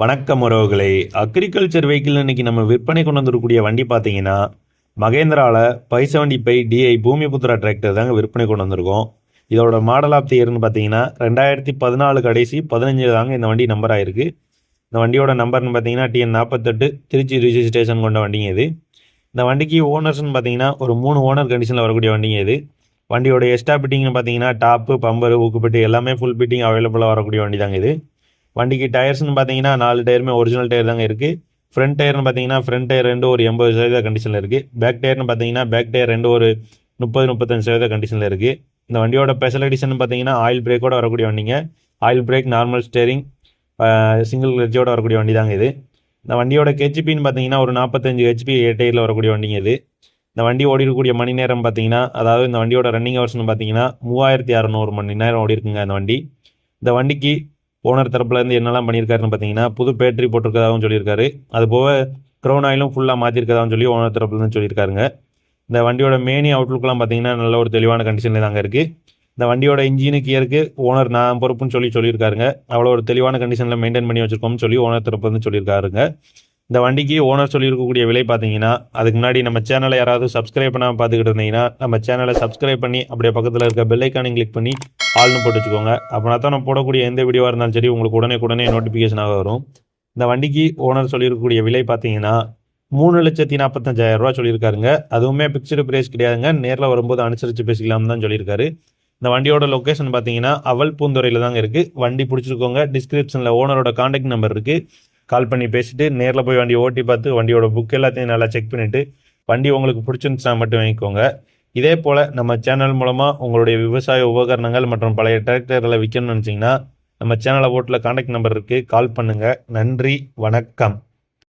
வணக்கம் உறவுகளே. Agriculture vehicle இன்னைக்கு நம்ம விற்பனை கொண்டு வந்திருக்கக்கூடிய வண்டி பார்த்தீங்கன்னா மகேந்திராவில் பைசவண்டி பை டிஐ பூமிபுத்ரா டிராக்டர் தாங்க விற்பனை கொண்டு வந்திருக்கோம். இதோட மாடல் ஆஃப் தி இயர்னு பார்த்தீங்கன்னா ரெண்டாயிரத்தி பதினாலு கடைசி பதினஞ்சு தாங்க இந்த வண்டி நம்பர் ஆயிருக்கு. இந்த வண்டியோட நம்பர்னு பார்த்தீங்கன்னா டிஎன் நாற்பத்தெட்டு திருச்சி ரிஜிஸ்ட்ரேஷன் கொண்ட வண்டிங்க இது. இந்த வண்டிக்கு ஓனர்ஸ்னு பார்த்தீங்கன்னா ஒரு மூணு ஓனர் கண்டிஷனில் வரக்கூடிய வண்டிங்க இது. வண்டியோட எக்ஸ்ட்ரா பிட்டிங்னு பார்த்தீங்கன்னா டாப்பு பம்பரு ஊக்குப்பட்டி எல்லாமே ஃபுல் பிட்டிங் அவைலபிளாக வரக்கூடிய வண்டி தாங்க இது. வண்டிக்கு டயர்ஸ்னு பார்த்தீங்கன்னா நாலு டயருமே ஒரிஜினல் டயர் தாங்க இருக்குது ஃப்ரண்ட் டயர்னு பார்த்தீங்கன்னா ஃப்ரண்ட் டயர் ரெண்டு ஒரு எண்பது சதவீத கண்டிஷனில் இருக்குது பேக் டயர்னு பார்த்தீங்கன்னா பேக் டயர் ரெண்டு ஒரு முப்பது முப்பத்தஞ்சு சதவீத கண்டிஷனில் இருக்குது இந்த வண்டியோட ஸ்பெஷலிட்டிஸ்னு பார்த்தீங்கன்னா ஆயில் பிரேக்கோட வரக்கூடிய வண்டிங்க. Oil brake normal steering single கிளச்சோட வரக்கூடிய வண்டி தாங்க இது. இந்த வண்டியோட ஹெச்பின்னு பார்த்தீங்கன்னா ஒரு நாற்பத்தஞ்சு ஹெச்பி டயரில் வரக்கூடிய வண்டிங்க இது. இந்த வண்டி ஓடி மணி நேரம் பார்த்தீங்கன்னா அதாவது இந்த வண்டியோட ரன்னிங் ஹவர்ஸ்னு பார்த்தீங்கன்னா மூவாயிரத்தி அறநூறு மணி நேரம் ஓடி இருக்குங்க அந்த வண்டி. இந்த வண்டிக்கு ஓனர் தரப்புலேருந்து என்னெல்லாம் பண்ணியிருக்காருன்னு பார்த்தீங்கன்னா புது பேட்டரி போட்டிருக்கதாகவும் சொல்லியிருக்காரு. அது போக க்ரௌன் ஆயிலும் ஃபுல்லாக மாற்றிருக்கதாகவும் சொல்லி ஓனர் தரப்புலேருந்து சொல்லியிருக்காருங்க. இந்த வண்டியோட மேனி அவுட்லுக்கெலாம் பார்த்தீங்கன்னா நல்ல ஒரு தெளிவான கண்டிஷனில் தாங்க இருக்குது இந்த வண்டியோட இன்ஜினு கியருக்கு ஓனர் நான் பொறுப்புன்னு சொல்லி சொல்லியிருக்காருங்க. அவ்வளோ ஒரு தெளிவான கண்டிஷனில் மெயின்டைன் பண்ணி வச்சிருக்கோம்னு சொல்லி ஓனர் தரப்புலேருந்து சொல்லியிருக்காருங்க. இந்த வண்டிக்கு ஓனர் சொல்லியிருக்கக்கூடிய விலை பார்த்தீங்கன்னா அதுக்கு முன்னாடி நம்ம சேனலை யாராவது சப்ஸ்கிரைப் பண்ணாமல் பார்த்துக்கிட்டு இருந்தீங்கன்னா நம்ம சேனலை சப்ஸ்கிரைப் பண்ணி அப்படியே பக்கத்தில் இருக்க பெல் கிளிக் பண்ணி ஆல்னு போட்டு வச்சுக்கோங்க. அப்படின்னா தான் நம்ம போடக்கூடிய எந்த வீடியோவாக இருந்தாலும் சரி உங்களுக்கு உடனே உடனே நோட்டிஃபிகேஷனாக வரும். இந்த வண்டிக்கு ஓனர் சொல்லியிருக்கக்கூடிய விலை பார்த்தீங்கன்னா மூணு லட்சத்தி நாற்பத்தஞ்சாயிரம் ரூபா சொல்லியிருக்காருங்க. அதுவுமே பிக்சடு பிரைஸ் கிடையாதுங்க. நேரில் வரும்போது அனுசரித்து பேசிக்கலாம்னு தான் சொல்லியிருக்காரு. இந்த வண்டியோட லொக்கேஷன் பார்த்தீங்கன்னா அவல் பூந்துறையில் தாங்க இருக்குது வண்டி பிடிச்சிருக்கோங்க. டிஸ்கிரிப்ஷனில் ஓனரோட காண்டாக்ட் நம்பர் இருக்குது கால் பண்ணி பேசிட்டு நேரில் போய் வண்டி ஓட்டி பார்த்து வண்டியோட புக் எல்லாத்தையும் நல்லா செக் பண்ணிவிட்டு வண்டி உங்களுக்கு பிடிச்சிருந்துச்சுன்னா மட்டும் வாங்கிக்கோங்க. இதே போல் நம்ம சேனல் மூலமாக உங்களுடைய விவசாய உபகரணங்கள் மற்றும் பழைய டிராக்டர்களை விற்கணும்னு நினச்சிங்கன்னா நம்ம சேனலை ஓட்டில் காண்டாக்ட் நம்பர் இருக்குது கால் பண்ணுங்கள் நன்றி. வணக்கம்.